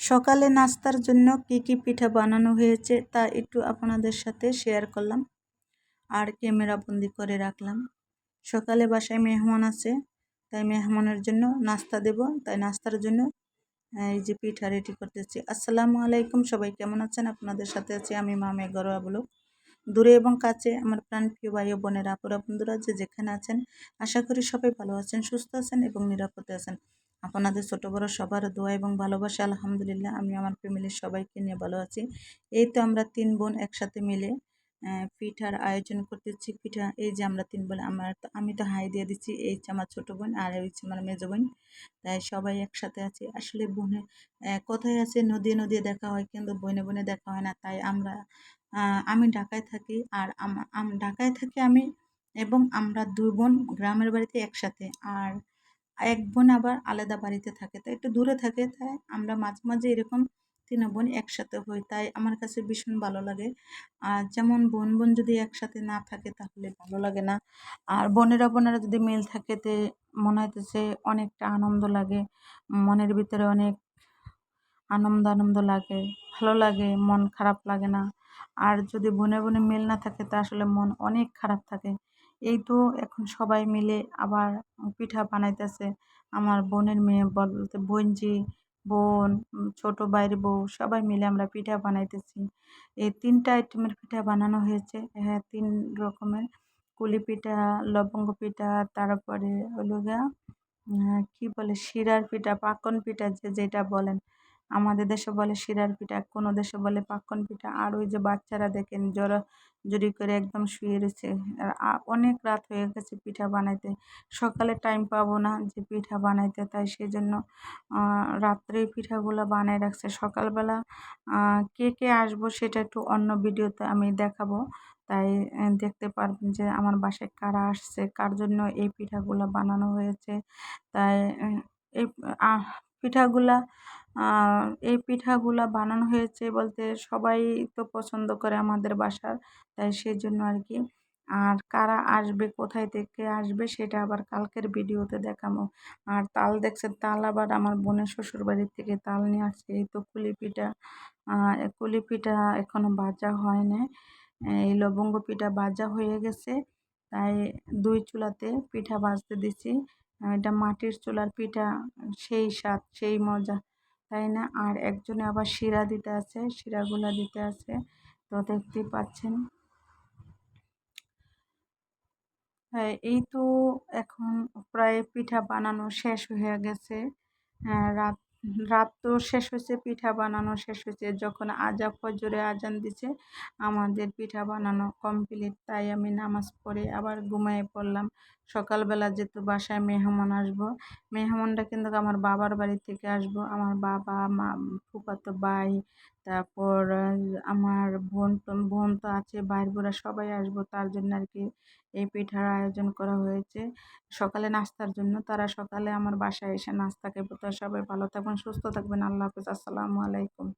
সকালে নাস্তার জন্য কি কি পিঠা বানানো হয়েছে তা একটু আপনাদের সাথে শেয়ার করলাম আর ক্যামেরা বন্দি করে রাখলাম। সকালে বাসায় মেহমান আছে, তাই মেহমানের জন্য নাস্তা দেব। তাই নাস্তার জন্য, এই যে পিঠা রেডি করতেছি। আসসালামু আলাইকুম, সবাই কেমন আছেন? আপনাদের সাথে আছি আমি মামে গরোয়া বলুক। দূরে এবং কাছে আমার প্রাণ প্রিয় ভাই ও বোনের, আপুরা, বন্ধুরা যে যেখানে আছেন, আশা করি সবাই ভালো আছেন, সুস্থ আছেন এবং নিরাপদে আছেন। আপনাদের ছোট বড় সবার দোয়া এবং ভালোবাসা, আলহামদুলিল্লাহ, আমি আমার ফ্যামিলির সবাইকে নিয়ে ভালো আছি। এই তো আমরা তিন বোন একসাথে মিলে পিঠার আয়োজন করতেছি। পিঠা, এই যে আমরা তিন বোন, আমার তো, আমি তো হাই দিয়ে দিচ্ছি, এই যে আমার ছোটো বোন আর এই হচ্ছে আমার মেজো বোন, তাই সবাই একসাথে আছি। আসলে বোনে কোথায় আছে নদী নদী দেখা হয়, কিন্তু বনে বনে দেখা হয় না, তাই আমরা আমি ঢাকায় থাকি আর ঢাকায় থাকি আমি এবং আমরা দুই বোন গ্রামের বাড়িতে একসাথে। আর এক বোন আবার আলাদা বাড়িতে থাকে। তাই একটু দূরে থাকে, তাই আমরা মাঝে মাঝে এরকম তিন বোন একসাথে হই, তাই আমার কাছে ভীষণ ভালো লাগে। আর যেমন বোন বোন যদি একসাথে না থাকে তাহলে ভালো লাগে না। আর বোনেরা বোনেরা যদি মিল থাকে, তে মনে হইতেছে অনেকটা আনন্দ লাগে। মনের ভিতরে অনেক আনন্দ আনন্দ লাগে, ভালো লাগে, মন খারাপ লাগে না। আর যদি বনে বনে মিল না থাকে, তা আসলে মন অনেক খারাপ থাকে। এই তো এখন সবাই মিলে আবার পিঠা বানাইতেছে। আমার বোনের মেয়ে বলতে, বোনজি, বোন ছোট বাইরে বউ, সবাই মিলে আমরা পিঠা বানাইতেছি। এই তিনটা আইটেমের পিঠা বানানো হয়েছে। হ্যাঁ তিন রকমের। কুলি পিঠা, লবঙ্গ পিঠা, তারপরে হলো গা কী বলে, শিরার পিঠা, পাকন পিঠা যে যেটা বলেন। আমাদের দেশে বলে শিরার পিঠা, কোনো দেশে বলে পাক্কন পিঠা। আর ওই যে বাচ্চারা দেখেন, জড়া জড়ি করে একদম শুয়ে রয়েছে। অনেক রাত হয়ে গেছে পিঠা বানাইতে। সকালে টাইম পাবো না যে পিঠা বানাইতে, তাই সেই জন্য রাত্রে পিঠাগুলো বানাই রাখছে। সকালবেলা কে কে আসব সেটা একটু অন্য ভিডিওতে আমি দেখাবো। তাই দেখতে পারবেন যে আমার বাসায় কারা আসছে, কার জন্য এই পিঠাগুলো বানানো হয়েছে। তাই এই পিঠাগুলা এই পিঠাগুলা বানানো হয়েছে বলতে সবাই তো পছন্দ করে আমাদের বাসার, তাই সেই জন্য আর কি। আর কারা আসবে, কোথায় থেকে আসবে সেটা আবার কালকের ভিডিওতে দেখাবো। আর তাল দেখছে তাল আবার আমার বোনের শ্বশুরবাড়ির থেকে তাল নিয়ে আসছে। এই তো কুলি পিঠা কুলি পিঠা এখনও বাজা হয় না এই লবঙ্গ পিঠা বাজা হয়ে গেছে, তাই দুই চুলাতে পিঠা বাজতে দিছি। এটা মাটির চুলার পিঠা, সেই স্বাদ, সেই মজা। তাই না? আর একজনে আবার শিরা দিতে আছে, শিরাগুলা দিতে আছে। তো দেখতেই পাচ্ছেন। হ্যাঁ এই তো এখন প্রায় পিঠা বানানো শেষ হয়ে গেছে। রাত রাত তো শেষ হয়েছে, পিঠা বানানো শেষ হয়েছে। যখন আজা ফজরে আজান দিছে, আমাদের পিঠা বানানো কমপ্লিট। তাই আমি নামাজ পড়ে আবার ঘুমিয়ে পড়লাম। সকালবেলা যেহেতু বাসায় মেহমান আসব মেহমানটা কিন্তু আমার বাবার বাড়ি থেকে আসব। আমার বাবা, মা, ফুফাতো ভাই, তারপর আমার বোন টোন, বোন তো আছে, ভাইয়ের বোরা সবাই আসব। তার জন্য আর কি এই পিঠার আয়োজন করা হয়েছে। সকালে নাস্তার জন্য তারা সকালে আমার বাসায় এসে নাস্তা খেয়ে তো সবাই ভালো থাকবেন, সুস্থ থাকবেন। আল্লাহ হাফিজ। আসসালামু আলাইকুম।